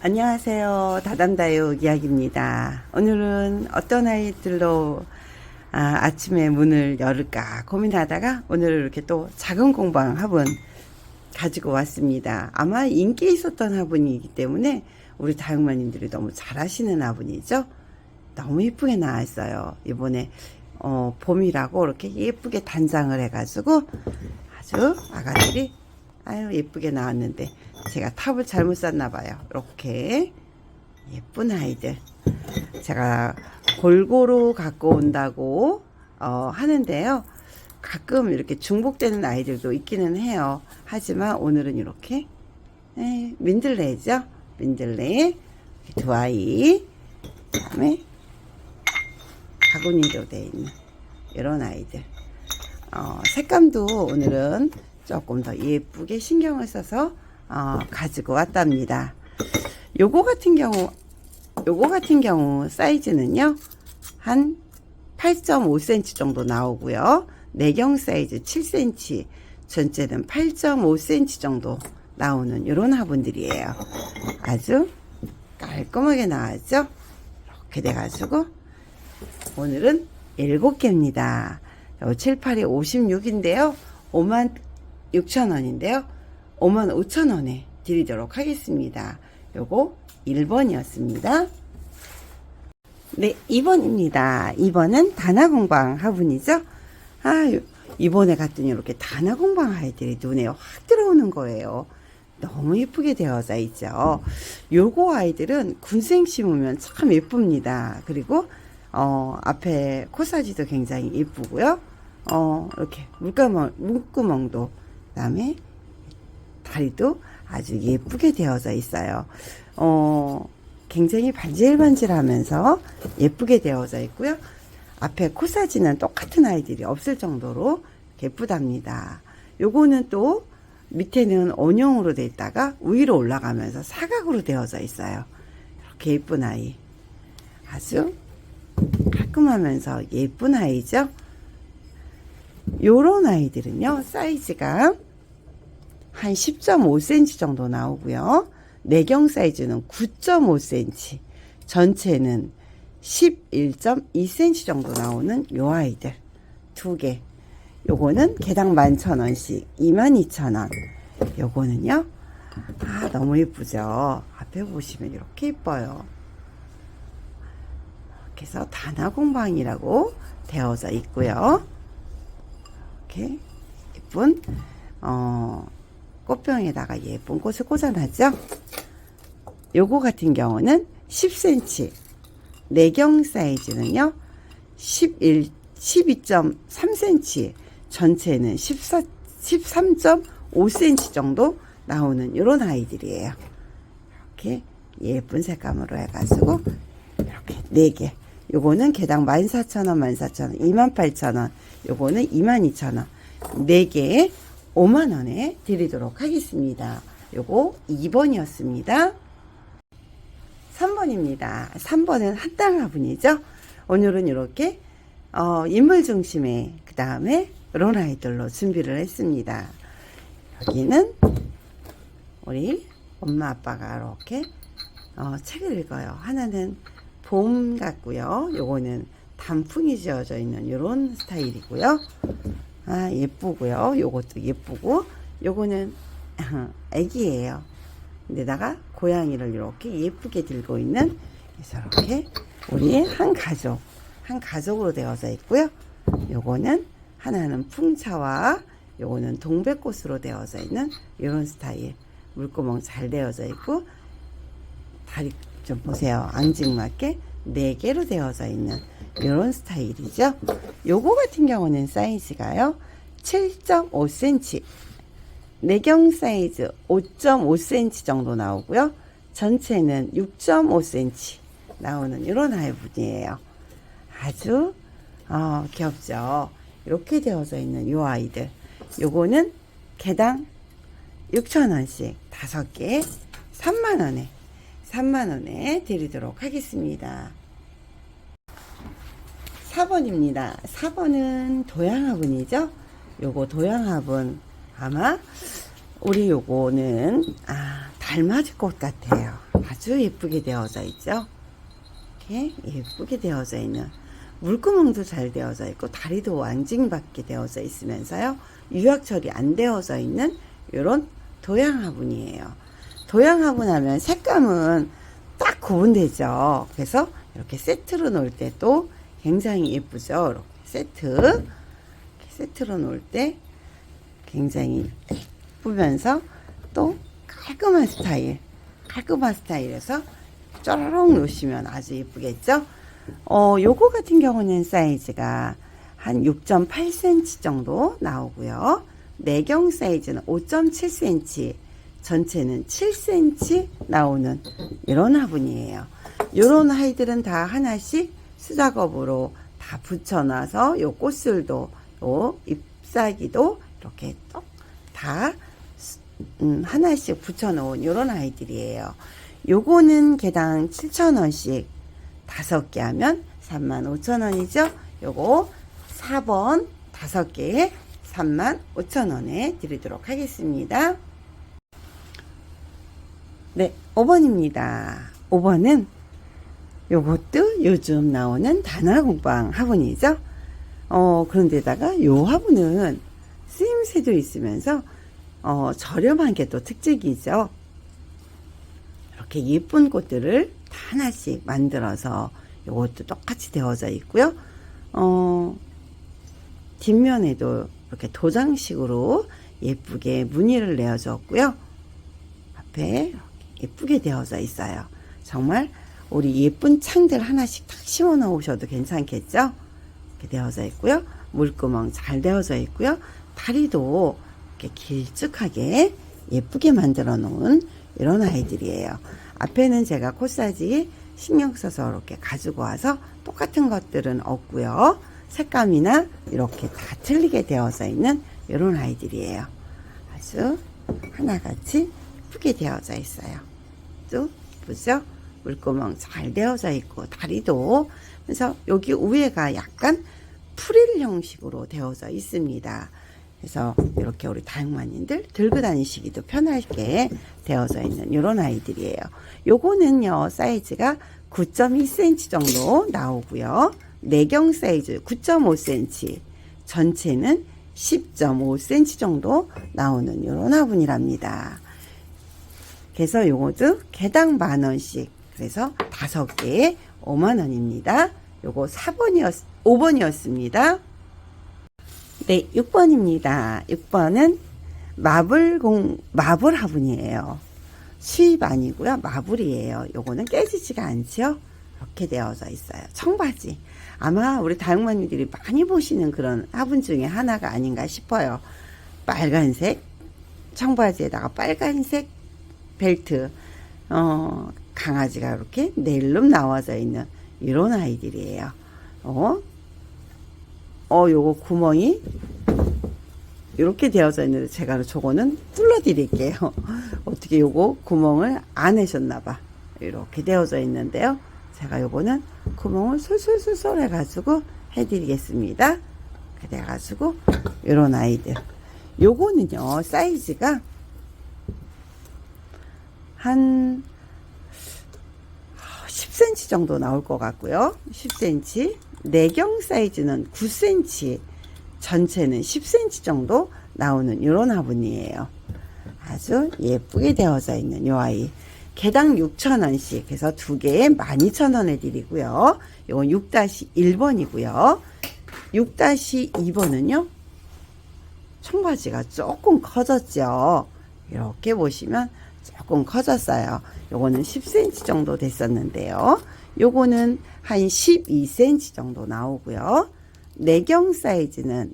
안녕하세요. 다담다육 이야기입니다. 오늘은 어떤 아이들로 아, 침에 문을 열을까 고민하다가 오늘 이렇게 또 작은 공방 화분 가지고 왔습니다. 아마 인기 있었던 화분이기 때문에 우리 다육마님들이 너무 잘하시는 화분이죠. 너무 예쁘게 나왔어요. 이번에 어, 봄이라고 이렇게 예쁘게 단장을 해가지고 아주 아가들이 아유 예쁘게 나왔는데 제가 탑을 잘못 쌌나 봐요. 이렇게 예쁜 아이들 제가 골고루 갖고 온다고 어, 하는데요. 가끔 이렇게 중복되는 아이들도 있기는 해요. 하지만 오늘은 이렇게 에, 민들레죠. 민들레 두 아이 그다음에 바구니로 되어 있는 이런 아이들. 어, 색감도 오늘은 조금 더 예쁘게 신경을 써서 어, 가지고 왔답니다. 요거 같은 경우 요거 같은 경우 사이즈는요 한 8.5cm 정도 나오고요. 내경 사이즈 7cm 전체는 8.5cm 정도 나오는 이런 화분들이에요. 아주 깔끔하게 나왔죠? 이렇게 돼가지고 오늘은 7개입니다. 7, 8이 56인데요. 5만 6천원인데요. 5만 5천원에 드리도록 하겠습니다. 요거 1번이었습니다. 네 2번입니다. 2번은 단화공방 화분이죠? 아 이번에 갔더니 이렇게 단화공방 아이들이 눈에 확 들어오는 거예요. 너무 예쁘게 되어져 있죠? 요거 아이들은 군생 심으면 참 예쁩니다. 그리고 어, 앞에 코사지도 굉장히 예쁘고요 어, 이렇게 물구멍, 물구멍도 그 다음에 다리도 아주 예쁘게 되어져 있어요. 어, 굉장히 반질반질 하면서 예쁘게 되어져 있고요. 앞에 코사지는 똑같은 아이들이 없을 정도로 예쁘답니다. 요거는 또 밑에는 원형으로 되어 있다가 위로 올라가면서 사각으로 되어져 있어요. 이렇게 예쁜 아이. 아주 깔끔하면서 예쁜 아이죠. 요런 아이들은요, 사이즈가 한 10.5cm 정도 나오고요. 내경 사이즈는 9.5cm, 전체는 11.2cm 정도 나오는 요 아이들 두 개. 요거는 개당 11,000원씩 22,000원. 요거는요. 아, 너무 예쁘죠? 앞에 보시면 이렇게 예뻐요. 이렇게 해서 단화 공방이라고 되어져 있고요. 이렇게 예쁜 어, 꽃병에다가 예쁜 꽃을 꽂아놨죠. 요거 같은 경우는 10cm 내경 사이즈는요 11 12.3cm 전체는 14 13.5cm 정도 나오는 이런 아이들이에요. 이렇게 예쁜 색감으로 해가지고 이렇게 4개 요거는 개당 14,000원, 14,000원, 28,000원, 요거는 22,000원. 4개에 5만원에 드리도록 하겠습니다. 요거 2번이었습니다. 3번입니다. 3번은 한땅 화분이죠. 오늘은 이렇게 어, 인물 중심의 그 다음에 런 아이들로 준비를 했습니다. 여기는 우리 엄마 아빠가 이렇게 어, 책을 읽어요. 하나는 봄 같고요. 요거는 단풍이 지어져 있는 이런 스타일이고요. 아 예쁘고요. 요것도 예쁘고 요거는 애기예요. 근데다가 고양이를 이렇게 예쁘게 들고 있는 이렇게 우리 한 가족 한 가족으로 되어져 있고요. 요거는 하나는 풍차와 요거는 동백꽃으로 되어져 있는 이런 스타일 물구멍 잘 되어져 있고 다리 좀 보세요. 앙증맞게 4개로 되어져 있는 이런 스타일이죠. 요거 같은 경우는 사이즈가요. 7.5cm 내경 사이즈 5.5cm 정도 나오고요. 전체는 6.5cm 나오는 이런 아이분이에요. 아주 어, 귀엽죠. 이렇게 되어져 있는 이 아이들. 요거는 개당 6,000원씩 5개 3만원에 3만원에 드리도록 하겠습니다. 4번입니다. 4번은 도양화분이죠. 요거 도양화분 아마 우리 요거는 아 달맞이 꽃 같아요. 아주 예쁘게 되어져 있죠. 이렇게 예쁘게 되어져 있는 물구멍도 잘 되어져 있고 다리도 왕징받게 되어져 있으면서요 유약 처리 안 되어져 있는 이런 도양화분이에요. 도양화분 하면 색감은 딱 구분되죠. 그래서 이렇게 세트로 놓을 때도 굉장히 예쁘죠. 이렇게 세트 세트로 놓을 때 굉장히 예쁘면서 또 깔끔한 스타일 깔끔한 스타일에서 쪼르륵 놓으시면 아주 예쁘겠죠? 어, 요거 같은 경우는 사이즈가 한 6.8cm 정도 나오고요. 내경 사이즈는 5.7cm, 전체는 7cm 나오는 이런 화분이에요. 요런 아이들은 다 하나씩 수작업으로 다 붙여놔서 요 꽃술도, 요 잎사귀도 이렇게 똑다 음, 하나씩 붙여놓은 요런 아이들이에요. 요거는 개당 7,000원씩 다섯 개 하면 35,000원이죠. 요거 4번 다섯 개에 35,000원에 드리도록 하겠습니다. 네, 5번입니다. 5번은 요것도 요즘 나오는 단화공방 화분이죠. 어, 그런데다가 요 화분은 쓰임새도 있으면서 어, 저렴한 게 또 특징이죠. 이렇게 예쁜 꽃들을 다 하나씩 만들어서 이것도 똑같이 되어져 있고요. 어, 뒷면에도 이렇게 도장식으로 예쁘게 무늬를 내어줬고요. 앞에 예쁘게 되어져 있어요. 정말 우리 예쁜 창들 하나씩 딱 심어 놓으셔도 괜찮겠죠? 이렇게 되어져 있고요. 물구멍 잘 되어져 있고요. 다리도 이렇게 길쭉하게 예쁘게 만들어 놓은 이런 아이들이에요. 앞에는 제가 코사지 신경 써서 이렇게 가지고 와서 똑같은 것들은 없고요. 색감이나 이렇게 다 틀리게 되어져 있는 이런 아이들이에요. 아주 하나같이 예쁘게 되어져 있어요. 또 예쁘죠? 물구멍 잘 되어져 있고 다리도 그래서 여기 위에가 약간 프릴 형식으로 되어져 있습니다. 그래서 이렇게 우리 다육마님들 들고 다니시기도 편하게 되어져 있는 이런 아이들이에요. 요거는요 사이즈가 9.2cm 정도 나오고요. 내경 사이즈 9.5cm 전체는 10.5cm 정도 나오는 이런 화분이랍니다. 그래서 요거도 개당 만원씩 그래서 다섯 개에 5만원입니다. 요거 4번이었, 5번이었습니다. 네, 6번입니다. 6번은 마블공, 마블 화분이에요. 수입 아니고요. 마블이에요. 요거는 깨지지가 않죠. 이렇게 되어져 있어요. 청바지. 아마 우리 다육마님들이 많이 보시는 그런 화분 중에 하나가 아닌가 싶어요. 빨간색 청바지에다가 빨간색 벨트. 어, 강아지가 이렇게 낼름 나와져 있는 이런 아이들이에요. 어, 어, 요거 구멍이 이렇게 되어져 있는데 제가 저거는 뚫어 드릴게요. 어떻게 요거 구멍을 안 해셨나봐. 이렇게 되어져 있는데요. 제가 요거는 구멍을 솔솔솔솔 해가지고 해드리겠습니다. 그래가지고 요런 아이들. 요거는요, 사이즈가 한 10cm 정도 나올 것 같고요. 10cm. 내경 사이즈는 9cm. 전체는 10cm 정도 나오는 이런 화분이에요. 아주 예쁘게 되어져 있는 요 아이. 개당 6,000원씩 해서 두 개에 12,000원에 드리고요. 이건 6-1번이고요. 6-2번은요. 청바지가 조금 커졌죠. 이렇게 보시면 조금 커졌어요. 요거는 10cm 정도 됐었는데요. 요거는 한 12cm 정도 나오고요. 내경 사이즈는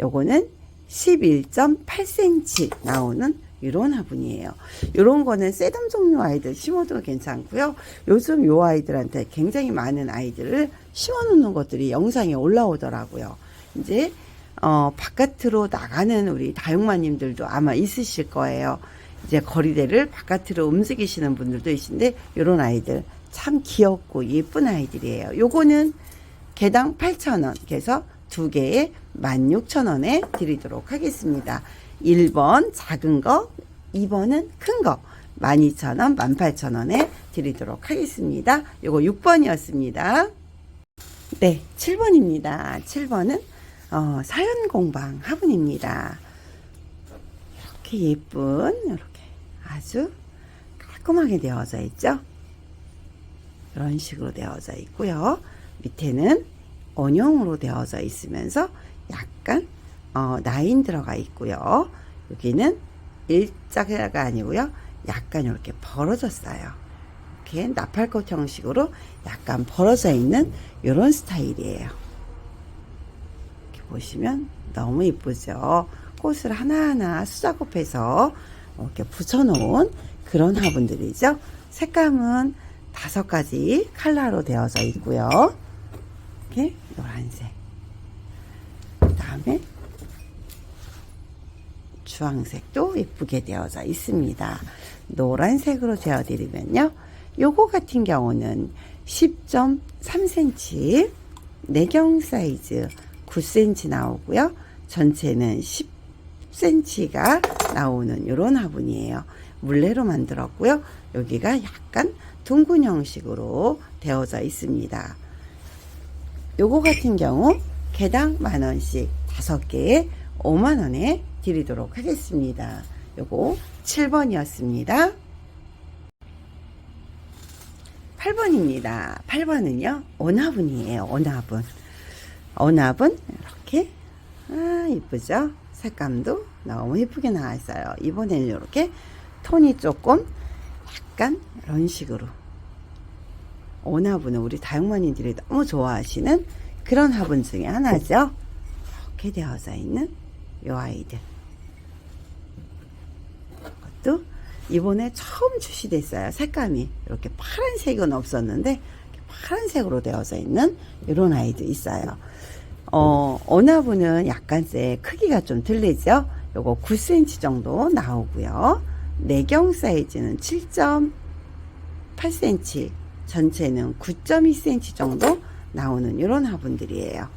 요거는 11.8cm 나오는 이런 화분이에요. 이런 거는 세덤 종류 아이들 심어도 괜찮고요. 요즘 요 아이들한테 굉장히 많은 아이들을 심어 놓는 것들이 영상에 올라오더라고요. 이제 어, 바깥으로 나가는 우리 다육마님들도 아마 있으실 거예요. 이제 거리대를 바깥으로 움직이시는 분들도 있는데 이런 아이들 참 귀엽고 예쁜 아이들이에요. 요거는 개당 8,000원. 그래서 두 개에 16,000원에 드리도록 하겠습니다. 1번 작은 거, 2번은 큰 거. 12,000원, 18,000원에 드리도록 하겠습니다. 요거 6번이었습니다. 네, 7번입니다. 7번은 어, 사연 공방 화분입니다. 이렇게 예쁜 이렇게 아주 깔끔하게 되어져 있죠. 이런 식으로 되어져 있고요. 밑에는 원형으로 되어져 있으면서 약간 어, 라인 들어가 있고요. 여기는 일자가 아니고요. 약간 이렇게 벌어졌어요. 이렇게 나팔꽃 형식으로 약간 벌어져 있는 이런 스타일이에요. 이렇게 보시면 너무 이쁘죠. 꽃을 하나하나 수작업해서 이렇게 붙여놓은 그런 화분들이죠. 색감은 다섯 가지 컬러로 되어져 있고요. 이렇게 노란색. 그 다음에 주황색도 예쁘게 되어져 있습니다. 노란색으로 되어드리면요. 요거 같은 경우는 10.3cm 내경 사이즈 9cm 나오고요. 전체는 10cm가 나오는 이런 화분이에요. 물레로 만들었고요. 여기가 약간 둥근 형식으로 되어져 있습니다. 요거 같은 경우 개당 만원씩 다섯 개에 5만원에 드리도록 하겠습니다. 요거 7번이었습니다. 8번입니다. 8번은요, 원화분이에요. 원화분. 원화분, 이렇게. 아, 이쁘죠? 색감도 너무 예쁘게 나왔어요. 이번에는 이렇게 톤이 조금 약간 이런 식으로. 원화분은 우리 다육마님들이 너무 좋아하시는 그런 화분 중에 하나죠. 이렇게 되어져 있는 이 아이들. 이것도 이번에 처음 출시됐어요. 색감이 이렇게 파란색은 없었는데 파란색으로 되어져 있는 이런 아이도 있어요. 어, 어나분은 약간씩 크기가 좀 틀리죠. 요거 9cm 정도 나오고요. 내경 사이즈는 7.8cm, 전체는 9.2cm 정도 나오는 이런 화분들이에요.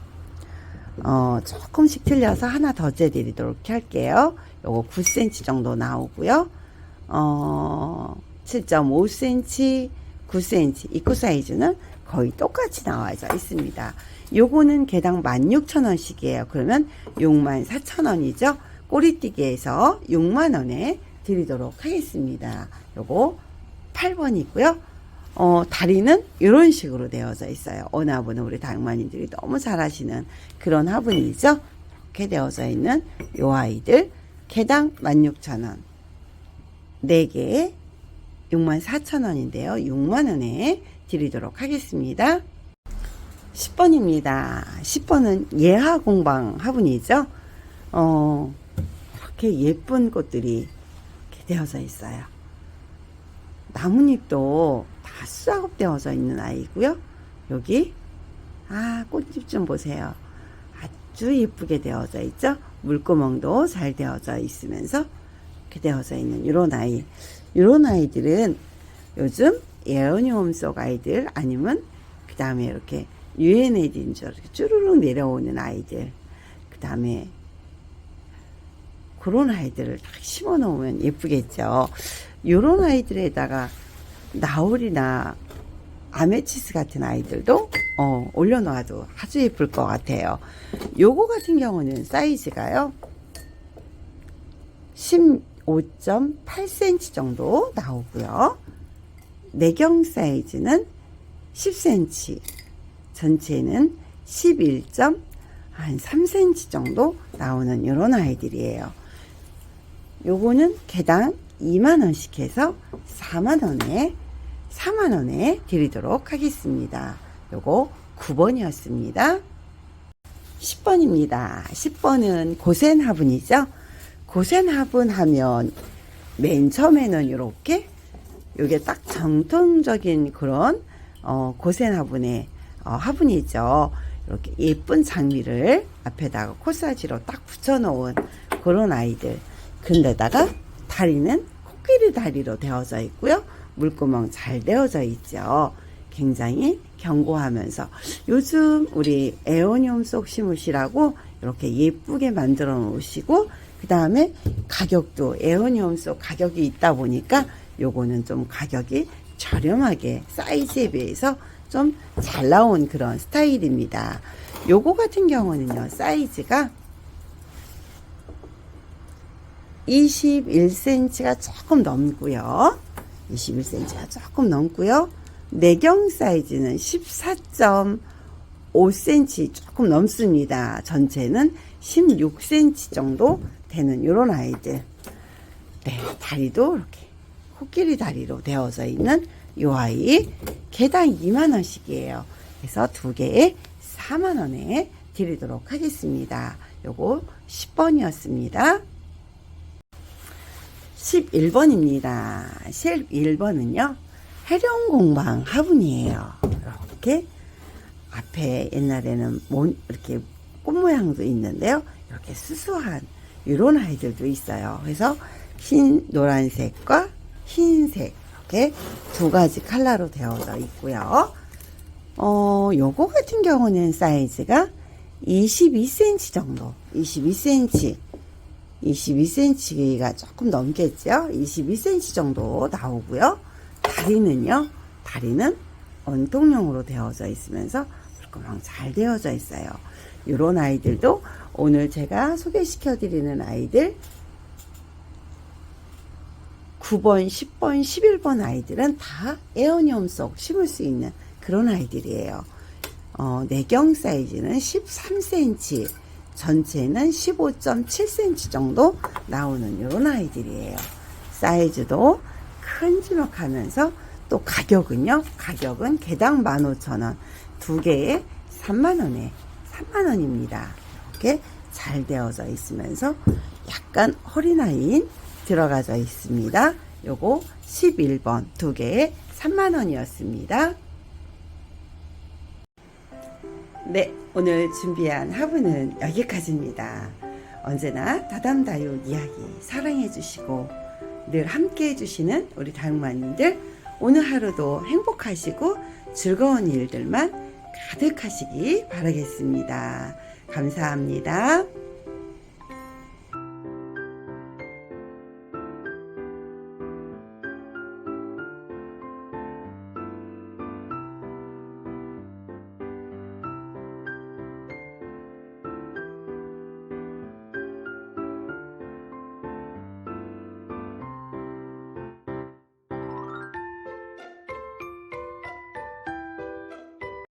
어, 조금씩 틀려서 하나 더 재드리도록 할게요. 요거 9cm 정도 나오고요. 어, 7.5cm, 9cm, 입구 사이즈는 거의 똑같이 나와져 있습니다. 요거는 개당 16,000원씩이에요. 그러면 64,000원이죠. 꼬리띠기에서 6만원에 드리도록 하겠습니다. 요거 8번이고요. 어, 다리는 이런 식으로 되어져 있어요. 어느 화분은 우리 다육마님들이 너무 잘 하시는 그런 화분이죠. 이렇게 되어져 있는 요 아이들 개당 16,000원 4개에 64,000원인데요. 6만원에 드리도록 하겠습니다. 10번입니다. 10번은 예하 공방 화분이죠. 어, 이렇게 예쁜 꽃들이 이렇게 되어져 있어요. 나뭇잎도 다 수작업되어져 있는 아이고요. 여기 아 꽃잎 좀 보세요. 아주 예쁘게 되어져 있죠. 물구멍도 잘 되어져 있으면서 이렇게 되어져 있는 이런 아이. 이런 아이들은 요즘 예언이홈 속 아이들 아니면 그 다음에 이렇게 유엔에딘 줄 이렇게 쭈루룩 내려오는 아이들. 그 다음에 그런 아이들을 딱 심어 놓으면 예쁘겠죠. 요런 아이들에다가 나울이나 아메치스 같은 아이들도 어, 올려놓아도 아주 예쁠 것 같아요. 요거 같은 경우는 사이즈가요. 15.8cm 정도 나오고요. 내경 사이즈는 10cm, 전체는 11.3cm 정도 나오는 이런 아이들이에요. 요거는 개당 2만원씩 해서 4만원에 4만원에 드리도록 하겠습니다. 요거 9번이었습니다. 10번입니다. 10번은 고센 화분이죠. 고센 화분 하면 맨 처음에는 이렇게 요게 딱 정통적인 그런 어, 고센 화분의 어, 화분이죠. 이렇게 예쁜 장미를 앞에다가 코사지로 딱 붙여놓은 그런 아이들. 근데다가 다리는 코끼리 다리로 되어져 있고요. 물구멍 잘 되어져 있죠. 굉장히 견고하면서 요즘 우리 에어니움 속 심으시라고 이렇게 예쁘게 만들어 놓으시고 그 다음에 가격도 에어니움 속 가격이 있다 보니까 요거는 좀 가격이 저렴하게 사이즈에 비해서 좀 잘 나온 그런 스타일입니다. 요거 같은 경우는요 사이즈가 21cm가 조금 넘고요. 21cm가 조금 넘고요. 내경 사이즈는 14.5cm 조금 넘습니다. 전체는 16cm 정도 되는 요런 아이들. 네, 다리도 이렇게 코끼리 다리로 되어져 있는 요 아이 개당 2만 원씩이에요. 그래서 두 개에 4만 원에 드리도록 하겠습니다. 요거 10번이었습니다. 11번입니다. 11번은요. 해령공방 화분이에요. 이렇게 앞에 옛날에는 몬, 이렇게 꽃 모양도 있는데요. 이렇게 수수한 이런 아이들도 있어요. 그래서 흰 노란색과 흰색 이렇게 두 가지 컬러로 되어져 있고요. 어, 요거 같은 경우는 사이즈가 22cm 정도, 22cm, 22cm가 조금 넘겠죠? 22cm 정도 나오고요. 다리는요, 다리는 원통형으로 되어져 있으면서 물구멍 잘 되어져 있어요. 이런 아이들도 오늘 제가 소개시켜 드리는 아이들 9번, 10번, 11번 아이들은 다 에어니엄 속 심을 수 있는 그런 아이들이에요. 어, 내경 사이즈는 13cm, 전체는 15.7cm 정도 나오는 이런 아이들이에요. 사이즈도 큼지막하면서 또 가격은요, 가격은 개당 15,000원, 두 개에 3만원에 3만원입니다. 이렇게 잘 되어져 있으면서 약간 허리 라인 들어가져 있습니다. 요거 11번 두 개에 3만원이었습니다. 네, 오늘 준비한 화분은 여기까지입니다. 언제나 다담다육 이야기 사랑해 주시고 늘 함께 해주시는 우리 다육마님들 오늘 하루도 행복하시고 즐거운 일들만 가득하시기 바라겠습니다. 감사합니다.